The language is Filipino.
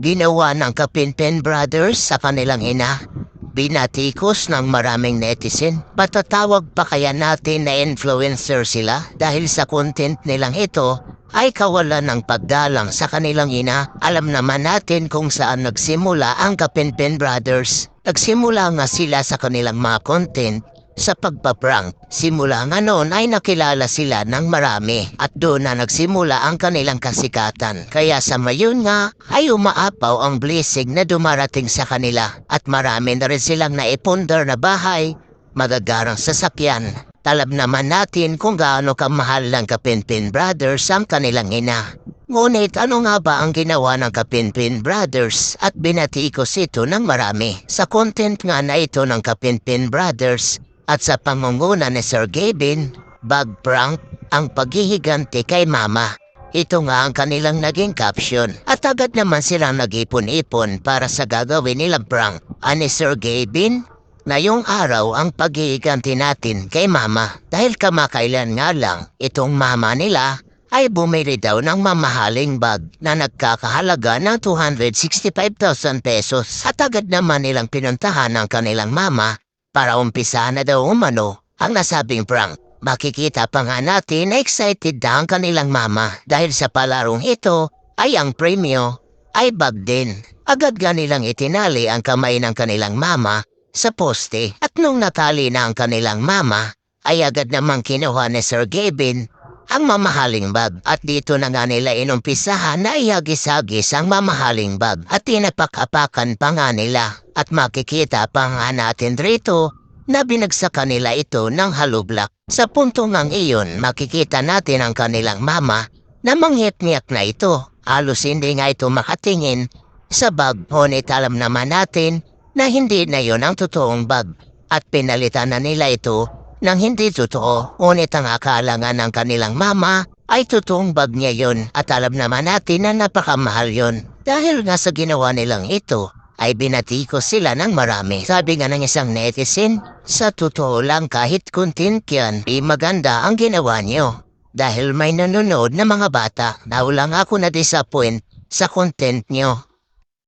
ginawa ng Kapinpen Brothers sa kanilang ina. Binatikos ng maraming netizen. Patatawag pa kaya natin na influencer sila dahil sa content nilang ito ay kawalan ng paggalang sa kanilang ina. Alam naman natin kung saan nagsimula ang Kapinpen Brothers. Nagsimula nga sila sa kanilang mga content sa pagpaprank. Simula nga noon ay nakilala sila ng marami at doon na nagsimula ang kanilang kasikatan. Kaya sa mayon nga ay umaapaw ang blessing na dumarating sa kanila at marami na rin silang naipundar na bahay, magagarang sasakyan. Talab naman natin kung gaano kamahal ng Kapinpin Brothers ang kanilang ina. Ngunit ano nga ba ang ginawa ng Kapinpin Brothers at binatikos ito ng marami? Sa content nga na ito ng Kapinpin Brothers at sa pangunguna ni Sir Gavin, bag prank ang paghihiganti kay Mama. Ito nga ang kanilang naging caption at agad naman silang nag-ipon-ipon para sa gagawin nilang prank. Ani Sir Gavin, Ngayong araw ang paghihiganti natin kay mama dahil kamakailan nga lang itong mama nila ay bumili daw ng mamahaling bag na nagkakahalaga ng 265,000 pesos at agad naman nilang pinuntahan ng kanilang mama para umpisa na daw umano ang nasabing prank. Makikita pa nga natin na excited na ang kanilang mama dahil sa palarong ito ay ang premyo ay bag din. Agad nga nilang itinali ang kamay ng kanilang mama sa poste at nung natali na ang kanilang mama ay agad namang kinuha ni Sir Gavin ang mamahaling bag at dito na nga nila inumpisahan na ihagis-hagis ang mamahaling bag at tinapak-apakan pa nga nila at makikita pa nga natin rito na binagsakan nila ito ng halublak. Sa punto ngang iyon makikita natin ang kanilang mama na manghit-ngiyak na ito. Halos hindi nga ito makatingin sa bag ngunit alam naman natin na hindi na yon ang totoong bag at pinalitan na nila ito ng hindi totoo. Ngunit ang akala nga ng kanilang mama ay totoong bag niya yon at alam naman natin na napakamahal yon. Dahil nga sa ginawa nilang ito, ay binatikos sila ng marami. Sabi nga ng isang netizen, sa totoo lang kahit content yan, di maganda ang ginawa niyo. Dahil may nanonood na mga bata, na lang ako na-disappoint sa content niyo.